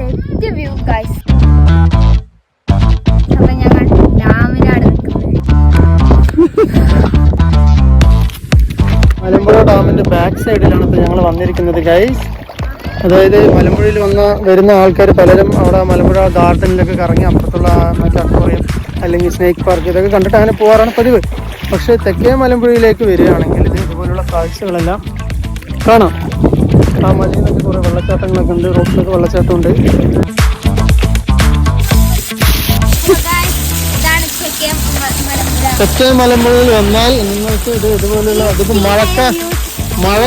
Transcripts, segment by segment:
Set view guys അപ്പൊ ഞങ്ങൾ ഡാമിലാണ് മലമ്പുഴ ഡാമിന്റെ ബാക്ക് സൈഡിലാണ് ഇപ്പൊ ഞങ്ങൾ വന്നിരിക്കുന്നത് ഗൈസ് അതായത് മലമ്പുഴയിൽ വന്ന വരുന്ന ആൾക്കാർ പലരും അവിടെ മലമ്പുഴ ഗാർഡനിലൊക്കെ കറങ്ങി അപ്പുറത്തുള്ള മറ്റേ അക്വറിയം അല്ലെങ്കിൽ സ്നേക്ക് പാർക്ക് ഇതൊക്കെ കണ്ടിട്ട് അങ്ങനെ പോകാറാണ് പതിവ്. പക്ഷേ തെക്കേ മലമ്പുഴയിലേക്ക് വരികയാണെങ്കിൽ ഇത് ഇതുപോലുള്ള കാഴ്ചകളെല്ലാം കാണാം. ആ മലയിൽ നിന്നൊക്കെ കുറേ വെള്ളച്ചാട്ടങ്ങളൊക്കെ ഉണ്ട്. റോഡിലൊക്കെ വെള്ളച്ചാട്ടമുണ്ട്. തെക്കേ മലമ്പുഴയിൽ വന്നാൽ നിങ്ങൾക്ക് ഇത് ഇതുപോലുള്ള ഇതിപ്പോൾ മഴക്ക മഴ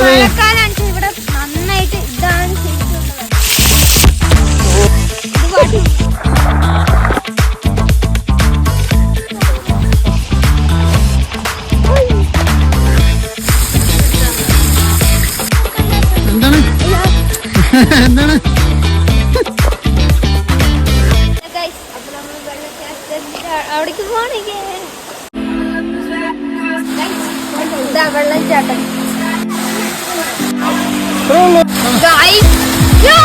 എന്താണ്? അവിടേക്ക് പോണെങ്കിൽ Guys, yo!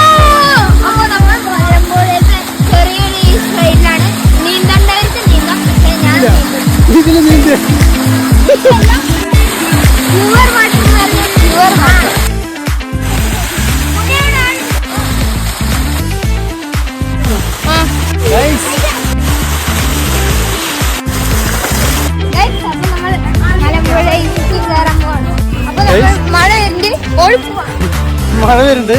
അപ്പൊ നമ്മൾ മലമ്പുഴത്തെ ചെറിയൊരു ഈ സൈഡിലാണ് നീന്തണ്ടവർക്ക് നീന്താം പക്ഷേ ഞാൻ നീന്തി. പ്യുവർ വാട്ടർ നല്ല പ്യുവർ വാട്ടർ മഴ വരുന്നുണ്ട്.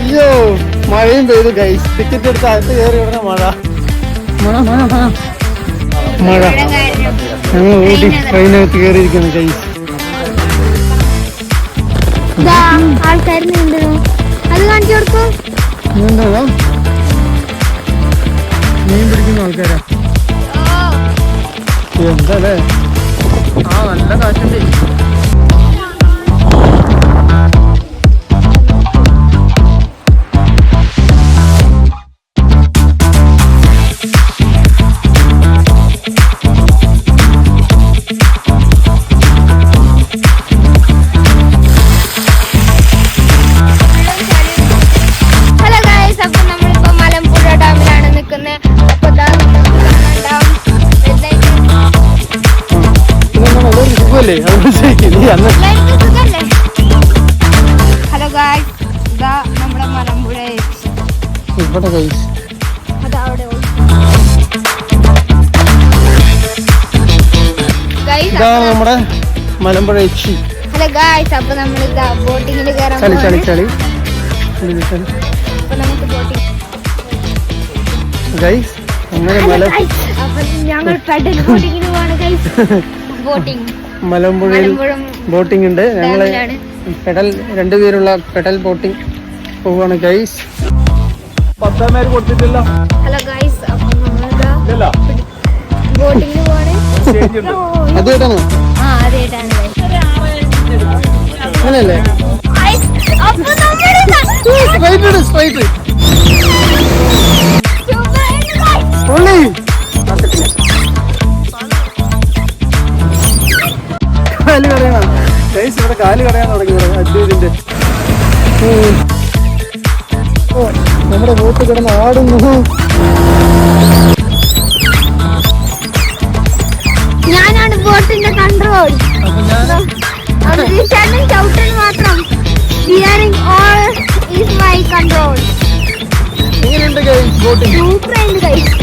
അയ്യോ മഴയും പെയ്തു ഗൈസ് ടിക്കറ്റ് എടുത്ത് അകത്ത് കയറി ഉടനെ മഴ. മഴ. മഴ മഴ മഴ ഞങ്ങൾ ഊട്ടി ട്രെയിനകത്ത് കയറിയിരിക്കുന്നു ഗൈസ് ആൾക്കാർ അത് കാണിച്ചു കൊടുക്കും എന്താ മീൻ പിടിക്കുന്ന ആൾക്കാരാ. എന്താ അല്ലേ? സുഖമല്ലേ ഹലോ ഗായ്സ് ഇതാ നമ്മുടെ മലമ്പുഴ ഇവിടെ ഗൈസ് ഇതാണ് നമ്മുടെ മലമ്പുഴ എച്ചി ഹലോ ഗായ്സ് അപ്പൊ നമ്മൾ ഇതാ ബോട്ടിങ്ങിൽ കയറാൻ ചളി ചളി. ചളി. ഗൈസ് അങ്ങനെ മല ഞങ്ങൾ പെഡൽ ബോട്ടിങ്ങിന് പോവാണ് ഗൈസ് ബോട്ടിംഗ് മലമ്പുഴയിൽ ബോട്ടിംഗ് ഉണ്ട്. ഞങ്ങൾ പെടൽ രണ്ടുപേരുള്ള പെഡൽ ബോട്ടിംഗ് പോവാണ് ഗൈസ് പത്താം പേര് കൊടുത്തിട്ടില്ല. ഹലോ ഗായ്സ് അപ്പൊ നമ്മളിതാ ബോട്ടിങ്ങിന് പോവാണ്. അതേട്ടാണ്. അങ്ങനെയല്ലേ? ഇവിടെ കാൽ കടയാൻ തുടങ്ങി ഓ. നമ്മുടെ ബോട്ട് കിടന്ന് ആടുന്നു. ഞാനാണ് ബോട്ടിന്റെ കൺട്രോൾ ചവിട്ടൽ മാത്രം. Steering all is my control എങ്ങനെയുണ്ട് ഗൈസ് ബോട്ടിംഗ് സൂപ്പർ ആയിട്ട് ഗൈസ്